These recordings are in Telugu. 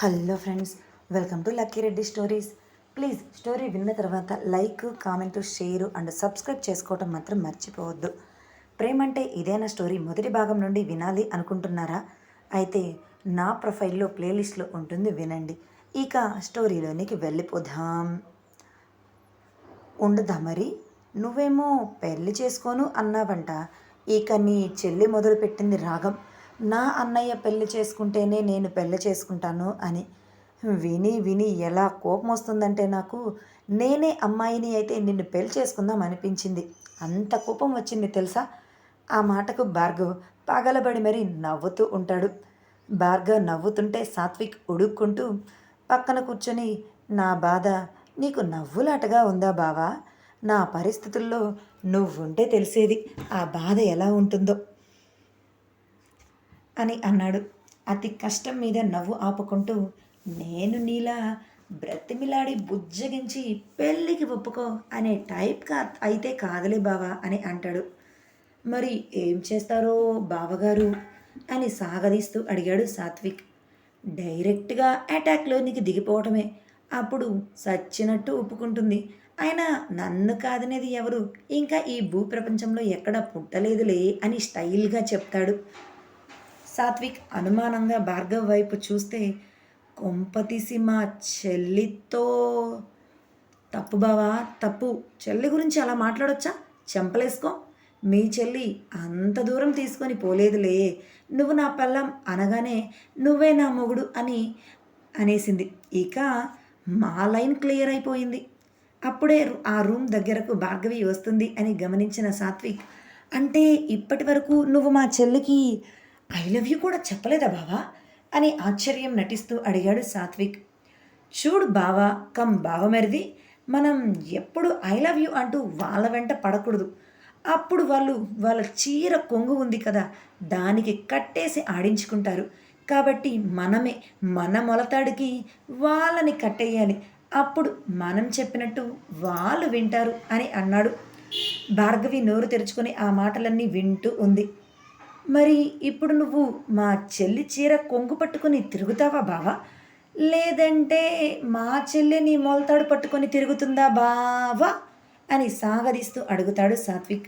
Hello friends welcome to Lucky Reddy stories. Please story విన్న తర్వాత like comment share and subscribe చేసుకోవటం మాత్రం మర్చిపోవద్దు. ప్రేమ్ అంటే ఇదేనా స్టోరీ మొదటి భాగం నుండి వినాలి అనుకుంటున్నారా? అయితే నా ప్రొఫైల్లో ప్లేలిస్ట్లో ఉంటుంది వినండి. ఇక స్టోరీలోనికి వెళ్ళిపోదాం. ఉండదా మరి? నువ్వేమో పెళ్ళి చేసుకోను అన్నావంట. ఇక నీ చెల్లి మొదలుపెట్టింది రాగం. నా అన్నయ్య పెళ్ళి చేసుకుంటేనే నేను పెళ్ళి చేసుకుంటాను అని. విని విని ఎలా కోపం వస్తుందంటే నాకు నేనే అమ్మాయిని అయితే నిన్ను పెళ్ళి చేసుకుందాం అనిపించింది. అంత కోపం వచ్చింది తెలుసా? ఆ మాటకు భార్గవ్ పగలబడి మరీ నవ్వుతూ ఉంటాడు. భార్గవ్ నవ్వుతుంటే సాత్విక్ ఉడుక్కుంటూ పక్కన కూర్చొని నా బాధ నీకు నవ్వులాటగా ఉందా బావా? నా పరిస్థితుల్లో నువ్వుంటే తెలిసేది. ఆ బాధ ఎలా ఉంటుందో. అని అన్నాడు. అతి కష్టం మీద నవ్వు ఆపుకుంటూ నేను నీలా బ్రతిమిలాడి బుజ్జగించి పెళ్ళికి ఒప్పుకో అనే టైప్ కా అయితే కాదులే బావా అని అంటాడు. మరి ఏం చేస్తారో బావగారు? అని సాగదీస్తూ అడిగాడు సాత్విక్. డైరెక్ట్గా అటాక్లోనికి దిగిపోవటమే. అప్పుడు సచ్చినట్టు ఒప్పుకుంటుంది. అయినా నన్ను కాదనేది ఎవరు? ఇంకా ఈ భూప్రపంచంలో ఎక్కడ పుట్టలేదులే అని స్టైల్గా చెప్తాడు. సాత్విక్ అనుమానంగా భార్గవ్ వైపు చూస్తే కొంపతీసి మా చెల్లితో తప్పు బావా తప్పు. చెల్లి గురించి అలా మాట్లాడొచ్చా? చెంపలేసుకో. మీ చెల్లి అంత దూరం తీసుకొని పోలేదులే. నువ్వు నా పల్లం అనగానే నువ్వే నా మొగుడు అని అనేసింది. ఇక మా లైన్ క్లియర్ అయిపోయింది. అప్పుడే ఆ రూమ్ దగ్గరకు భార్గవి వస్తుంది అని గమనించిన సాత్విక్ అంటే ఇప్పటి వరకు నువ్వు మా చెల్లికి ఐ లవ్ యూ కూడా చెప్పలేదా బావా? అని ఆశ్చర్యం నటిస్తూ అడిగాడు సాత్విక్. చూడు బావా కమ్ బావమరిది మనం ఎప్పుడు ఐ లవ్ యూ అంటూ వాళ్ళ వెంట పడకూడదు. అప్పుడు వాళ్ళు వాళ్ళ చీర కొంగు ఉంది కదా దానికి కట్టేసి ఆడించుకుంటారు. కాబట్టి మనమే మన మొలతాడికి వాళ్ళని కట్టేయాలి. అప్పుడు మనం చెప్పినట్టు వాళ్ళు వింటారు అని అన్నాడు. భార్గవి నోరు తెరుచుకొని ఆ మాటలన్నీ వింటూ ఉంది. మరి ఇప్పుడు నువ్వు మా చెల్లి చీర కొంగు పట్టుకొని తిరుగుతావా బావా? లేదంటే మా చెల్లి నీ మొలతాడు పట్టుకొని తిరుగుతుందా బావా? అని సాగదీస్తూ అడుగుతాడు సాత్విక్.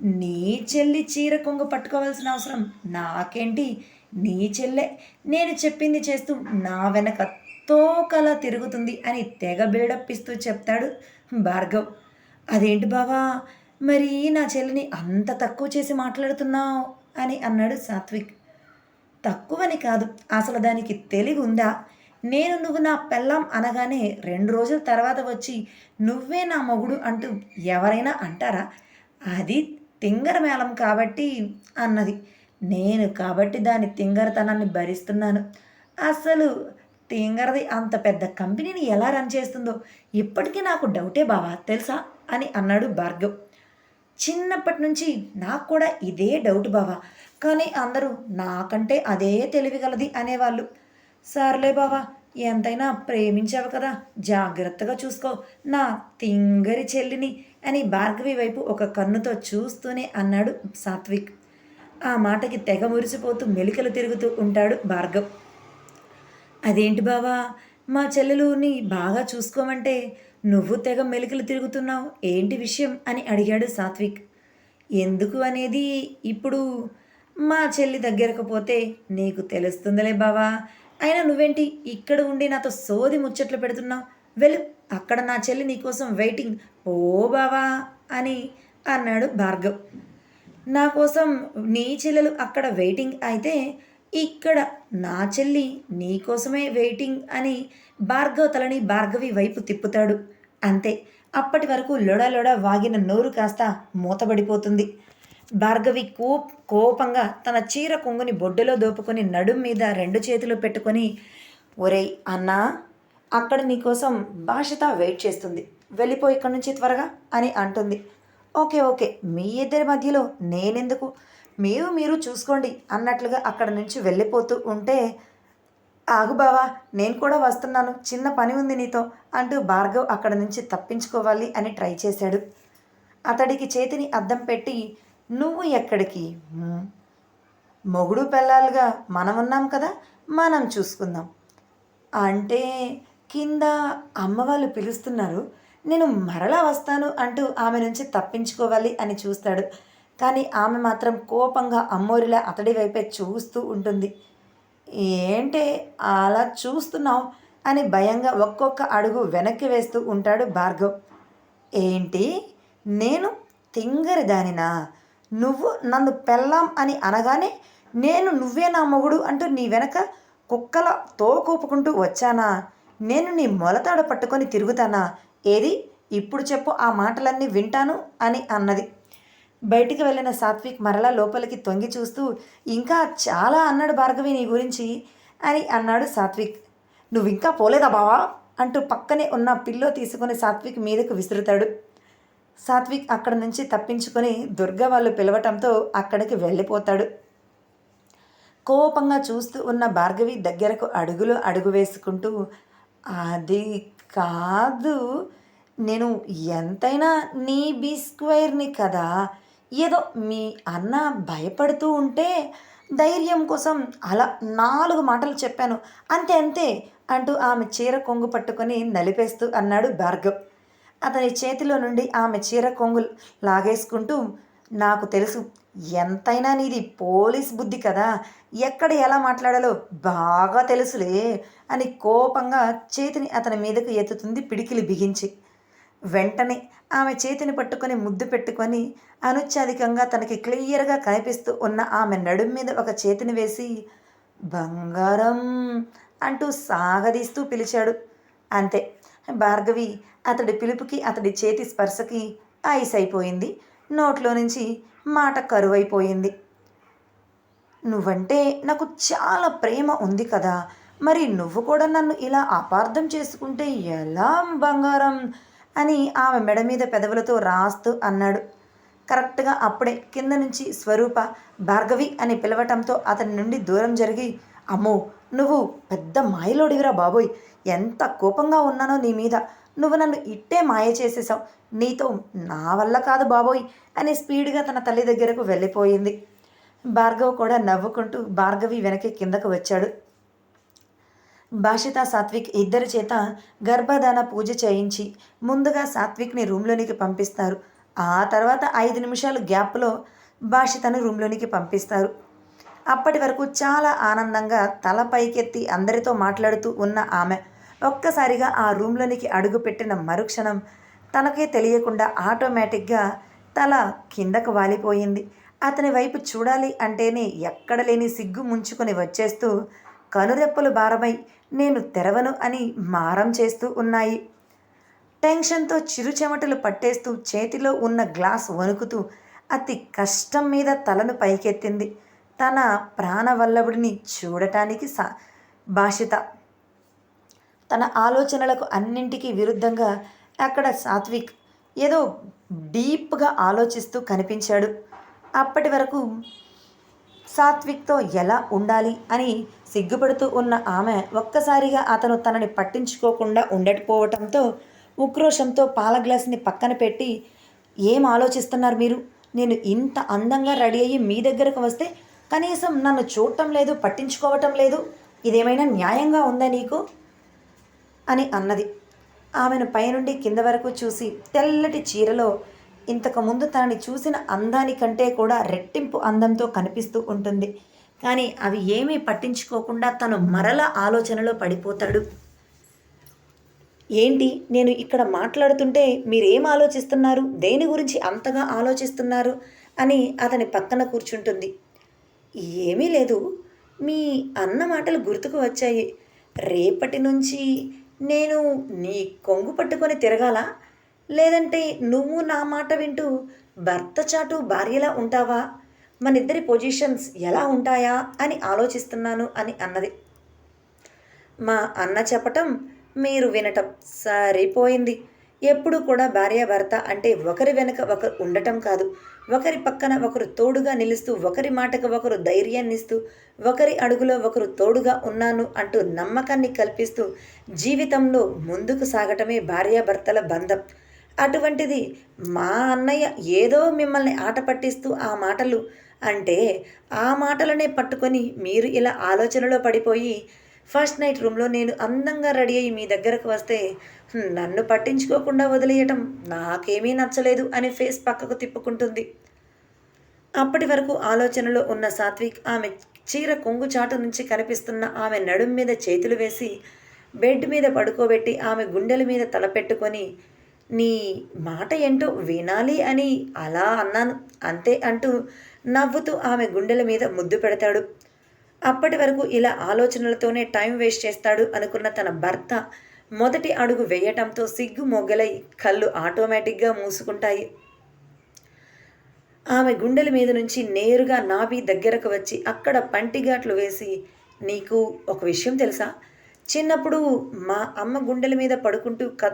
నీ చెల్లి చీర కొంగు పట్టుకోవాల్సిన అవసరం నాకేంటి? నీ చెల్లె నేను చెప్పింది చేస్తూ నా వెనక తోకల తిరుగుతుంది అని తెగ బిల్డప్ ఇస్తూ చెప్తాడు భార్గవ్. అదేంటి బావా? మరి నా చెల్లిని అంత తక్కువ చేసి మాట్లాడుతున్నావు? అని అన్నాడు సాత్విక్. తక్కువని కాదు అసలు దానికి తెలివి ఉందా నేను నువ్వు నా పెళ్ళాం అనగానే రెండు రోజుల తర్వాత వచ్చి నువ్వే నా మొగుడు అంటూ ఎవరైనా అంటారా? అది తింగర మేళం కాబట్టి అన్నది. నేను కాబట్టి దాని తింగరతనాన్ని భరిస్తున్నాను. అసలు తింగరది అంత పెద్ద కంపెనీని ఎలా రన్ చేస్తుందో ఇప్పటికీ నాకు డౌటే బావా తెలుసా? అని అన్నాడు భార్గవ్. చిన్నప్పటి నుంచి నాకు కూడా ఇదే డౌట్ బావా. కానీ అందరూ నాకంటే అదే తెలివిగలది అనేవాళ్ళు. సర్లే బావా ఎంతైనా ప్రేమించావు కదా జాగ్రత్తగా చూసుకో. నా తింగరి చెల్లిని అని భార్గవి వైపు ఒక కన్నుతో చూస్తూనే అన్నాడు సాత్విక్. ఆ మాటకి తెగ మురిసిపోతూ మెలికలు తిరుగుతూ ఉంటాడు భార్గవ్. అదేంటి బావా మా చెల్లెలుని బాగా చూసుకోమంటే నువ్వు తెగ మెలికలు తిరుగుతున్నావు ఏంటి విషయం? అని అడిగాడు సాత్విక్. ఎందుకు అనేది ఇప్పుడు మా చెల్లి దగ్గరకు పోతే నీకు తెలుస్తుందిలే బావా. అయినా నువ్వేంటి ఇక్కడ ఉండి నాతో సోది ముచ్చట్లు పెడుతున్నావు? వెళ్ళు అక్కడ నా చెల్లి నీకోసం వెయిటింగ్. ఓ బావా అని అన్నాడు భార్గవ్. నా కోసం నీ చెల్లెలు అక్కడ వెయిటింగ్ అయితే ఇక్కడ నా చెల్లి నీ కోసమే వెయిటింగ్ అని భార్గవ్ తలని భార్గవి వైపు తిప్పుతాడు. అంతే అప్పటి వరకు లొడ లొడ వాగిన నోరు కాస్త మూతబడిపోతుంది. భార్గవి కో కోపంగా తన చీర కొంగుని బొడ్డులో దోపుకొని నడుం మీద రెండు చేతులు పెట్టుకొని ఒరేయ్ అన్నా అక్కడ నీకోసం భాషిత వెయిట్ చేస్తుంది. వెళ్ళిపో ఇక్కడి నుంచి త్వరగా అని అంటుంది. ఓకే ఓకే మీ ఇద్దరి మధ్యలో నేనెందుకు మీరు మీరు చూసుకోండి అన్నట్లుగా అక్కడ నుంచి వెళ్ళిపోతూ ఉంటే ఆగు బావా నేను కూడా వస్తున్నాను చిన్న పని ఉంది నీతో అంటూ భార్గవ్ అక్కడ నుంచి తప్పించుకోవాలి అని ట్రై చేశాడు. అతడికి చేతిని అద్దం పెట్టి నువ్వు ఎక్కడికి? మొగుడు పెళ్ళాలుగా మనం ఉన్నాం కదా మనం చూసుకుందాం. అంటే కింద అమ్మ వాళ్ళు పిలుస్తున్నారు నేను మరలా వస్తాను అంటూ ఆమె నుంచి తప్పించుకోవాలి అని చూస్తాడు. కానీ ఆమె మాత్రం కోపంగా అమ్మోరిలా అతడి వైపే చూస్తూ ఉంటుంది. ఏంటే అలా చూస్తున్నావు? అని భయంగా ఒక్కొక్క అడుగు వెనక్కి వేస్తూ ఉంటాడు భార్గవ్. ఏంటి? నేను తింగరి దానినా నువ్వు నన్ను పెళ్ళాం అని అనగానే నేను నువ్వే నా మొగుడు అంటూ నీ వెనక కుక్కల తోకూపుకుంటూ వచ్చానా? నేను నీ మొలతాడు పట్టుకొని తిరుగుతానా? ఏది? ఇప్పుడు చెప్పు ఆ మాటలన్నీ వింటాను అని అన్నది. బయటికి వెళ్ళిన సాత్విక్ మరలా లోపలికి తొంగి చూస్తూ ఇంకా చాలా అన్నాడు భార్గవి నీ గురించి అని అన్నాడు సాత్విక్. నువ్వు ఇంకా పోలేదా బావా? అంటూ పక్కనే ఉన్న పిల్లో తీసుకొని సాత్విక్ మీదకు విసురుతాడు. సాత్విక్ అక్కడ నుంచి తప్పించుకొని దుర్గా వాళ్ళు పిలవటంతో అక్కడికి వెళ్ళిపోతాడు. కోపంగా చూస్తూ ఉన్న భార్గవి దగ్గరకు అడుగులు అడుగు వేసుకుంటూ అది కాదు నేను ఎంతైనా నీ బీ స్క్వేర్ని కదా ఏదో మీ అన్న భయపడుతూ ఉంటే ధైర్యం కోసం అలా నాలుగు మాటలు చెప్పాను. అంతే అంతే అంటూ ఆమె చీర కొంగు పట్టుకొని నలిపేస్తూ అన్నాడు భార్గవ్. అతని చేతిలో నుండి ఆమె చీర కొంగులు లాగేసుకుంటూ నాకు తెలుసు ఎంతైనా నీది పోలీస్ బుద్ధి కదా ఎక్కడ ఎలా మాట్లాడాలో బాగా తెలుసులే అని కోపంగా చేతిని అతని మీదకు ఎత్తుతుంది పిడికిలి బిగించి. వెంటనే ఆమె చేతిని పట్టుకొని ముద్దు పెట్టుకొని అనుచ్ఛాదికంగా తనకి క్లియర్గా కనిపిస్తూ ఉన్న ఆమె నడుం మీద ఒక చేతిని వేసి బంగారం అంటూ సాగదీస్తూ పిలిచాడు. అంతే. భార్గవి అతడి పిలుపుకి అతడి చేతి స్పర్శకి ఐస్ అయిపోయింది. నోట్లో నుంచి మాట కరువైపోయింది. నువ్వంటే నాకు చాలా ప్రేమ ఉంది కదా! మరి నువ్వు కూడా నన్ను ఇలా అపార్థం చేసుకుంటే ఎలా బంగారం? అని ఆమె మెడ మీద పెదవులతో రాస్తూ అన్నాడు. కరెక్ట్గా అప్పుడే కింద నుంచి స్వరూప భార్గవి అని పిలవటంతో అతని నుండి దూరం జరిగి అమ్మో నువ్వు పెద్ద మాయలోడివిరా బాబోయ్! ఎంత కోపంగా ఉన్నానో నీ మీద! నువ్వు నన్ను ఇట్టే మాయ చేసేసావు! నీతో నా వల్ల కాదు బాబోయ్! అని స్పీడ్గా తన తల్లి దగ్గరకు వెళ్ళిపోయింది. భార్గవ్ కూడా నవ్వుకుంటూ భార్గవి వెనక్కి కిందకు వచ్చాడు. భాషిత సాత్విక్ ఇద్దరి చేత గర్భధాన పూజ చేయించి ముందుగా సాత్విక్ని రూమ్లోనికి పంపిస్తారు. ఆ తర్వాత ఐదు నిమిషాలు గ్యాప్లో భాషితను రూమ్లోనికి పంపిస్తారు. అప్పటి వరకు చాలా ఆనందంగా తల పైకెత్తి అందరితో మాట్లాడుతూ ఉన్న ఆమె ఒక్కసారిగా ఆ రూమ్లోనికి అడుగుపెట్టిన మరుక్షణం తనకే తెలియకుండా ఆటోమేటిక్గా తల కిందకు వాలిపోయింది. అతని వైపు చూడాలి అంటేనే ఎక్కడ లేని సిగ్గు ముంచుకొని వచ్చేస్తూ కనురెప్పలు భారమై నేను తెరవను అని మారం చేస్తూ ఉన్నాయి. టెన్షన్తో చిరుచెమటలు పట్టేస్తూ చేతిలో ఉన్న గ్లాస్ వణుకుతూ అతి కష్టం మీద తలను పైకెత్తింది. తన ప్రాణవల్లభుడిని చూడటానికి సా భాషిత తన ఆలోచనలకు అన్నింటికీ విరుద్ధంగా అక్కడ సాత్విక్ ఏదో డీప్గా ఆలోచిస్తూ కనిపించాడు. అప్పటి వరకు సాత్విక్తో ఎలా ఉండాలి అని సిగ్గుపడుతూ ఉన్న ఆమె ఒక్కసారిగా అతను తనని పట్టించుకోకుండా ఉండకపోవటంతో ఉక్రోషంతో పాల గ్లాస్ని పక్కన పెట్టి ఏం ఆలోచిస్తున్నారు మీరు? నేను ఇంత అందంగా రెడీ అయ్యి మీ దగ్గరకు వస్తే కనీసం నన్ను చూడటం లేదు పట్టించుకోవటం లేదు. ఇదేమైనా న్యాయంగా ఉందా నీకు? అని అన్నది. ఆమెను పైనుండి కింద వరకు చూసి తెల్లటి చీరలో ఇంతకుముందు తనని చూసిన అందానికంటే కూడా రెట్టింపు అందంతో కనిపిస్తూ ఉంటుంది. కానీ అవి ఏమీ పట్టించుకోకుండా తను మరల ఆలోచనలో పడిపోతాడు. ఏంటి? నేను ఇక్కడ మాట్లాడుతుంటే మీరేం ఆలోచిస్తున్నారు? దేని గురించి అంతగా ఆలోచిస్తున్నారు? అని అతని పక్కన కూర్చుంటుంది. ఏమీ లేదు. మీ అన్న మాటలు గుర్తుకు వచ్చాయి. రేపటి నుంచి నేను నీ కొంగు పట్టుకొని తిరగాలా? లేదంటే నువ్వు నా మాట వింటూ భర్త చాటు భార్యలా ఉంటావా? మన ఇద్దరి పొజిషన్స్ ఎలా ఉంటాయా? అని ఆలోచిస్తున్నాను అని అన్నది. మా అన్న చెప్పటం మీరు వినటం సరిపోయింది. ఎప్పుడు కూడా భార్యాభర్త అంటే ఒకరి వెనుక ఒకరు ఉండటం కాదు. ఒకరి పక్కన ఒకరు తోడుగా నిలుస్తూ ఒకరి మాటకు ఒకరు ధైర్యాన్ని ఇస్తూ ఒకరి అడుగులో ఒకరు తోడుగా ఉన్నాను అంటూ నమ్మకాన్ని కల్పిస్తూ జీవితంలో ముందుకు సాగటమే భార్యాభర్తల బంధం. అటువంటిది. మా అన్నయ్య ఏదో మిమ్మల్ని ఆట పట్టిస్తూ ఆ మాటలు అంటే ఆ మాటలనే పట్టుకొని మీరు ఇలా ఆలోచనలో పడిపోయి ఫస్ట్ నైట్ రూమ్లో నేను అందంగా రెడీ అయ్యి మీ దగ్గరకు వస్తే నన్ను పట్టించుకోకుండా వదిలేయటం నాకేమీ నచ్చలేదు అని ఫేస్ పక్కకు తిప్పుకుంటుంది. అప్పటి వరకు ఆలోచనలో ఉన్న సాత్విక్ ఆమె చీర కొంగు చాటు నుంచి కనిపిస్తున్న ఆమె నడుం మీద చేతులు వేసి బెడ్ మీద పడుకోబెట్టి ఆమె గుండెల మీద తల పెట్టుకొని నీ మాట ఏంటో వినాలి అని అలా అన్నాను. అంతే అంటూ నవ్వుతూ ఆమె గుండెల మీద ముద్దు పెడతాడు. అప్పటి వరకు ఇలా ఆలోచనలతోనే టైం వేస్ట్ చేస్తాడు అనుకున్న తన భర్త మొదటి అడుగు వేయటంతో సిగ్గు మొగ్గలై కళ్ళు ఆటోమేటిక్గా మూసుకుంటాయి. ఆమె గుండెల మీద నుంచి నేరుగా నాభి దగ్గరకు వచ్చి అక్కడ పంటిగాట్లు వేసి నీకు ఒక విషయం తెలుసా? చిన్నప్పుడు మా అమ్మ గుండెల మీద పడుకుంటూ క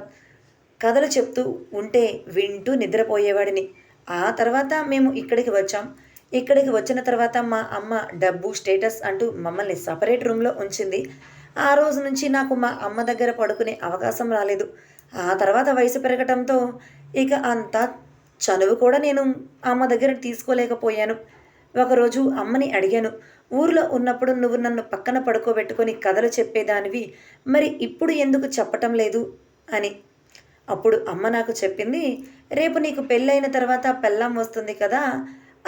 కథలు చెప్తూ ఉంటే వింటూ నిద్రపోయేవాడిని. ఆ తర్వాత మేము ఇక్కడికి వచ్చాం. ఇక్కడికి వచ్చిన తర్వాత మా అమ్మ డబ్బు స్టేటస్ అంటూ మమ్మల్ని సపరేట్ రూమ్లో ఉంచింది. ఆ రోజు నుంచి నాకు మా అమ్మ దగ్గర పడుకునే అవకాశం రాలేదు. ఆ తర్వాత వయసు పెరగటంతో ఇక అంతా చనువు కూడా నేను అమ్మ దగ్గర తీసుకోలేకపోయాను. ఒకరోజు అమ్మని అడిగాను ఊర్లో ఉన్నప్పుడు నువ్వు నన్ను పక్కన పడుకోబెట్టుకొని కథలు చెప్పేదానివి మరి ఇప్పుడు ఎందుకు చెప్పటం లేదు? అని. అప్పుడు అమ్మ నాకు చెప్పింది రేపు నీకు పెళ్ళైన తర్వాత పెళ్ళం వస్తుంది కదా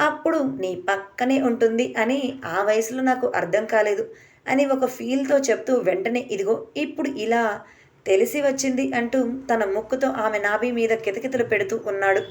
అప్పుడు నీ పక్కనే ఉంటుంది అని ఆ వయసులో నాకు అర్థం కాలేదు అని ఒక ఫీల్తో చెప్తూ వెంటనే ఇదిగో ఇప్పుడు ఇలా తెలిసి వచ్చింది అంటూ తన ముక్కుతో ఆమె నాభి మీద కితకితలు పెడుతూ ఉన్నాడు.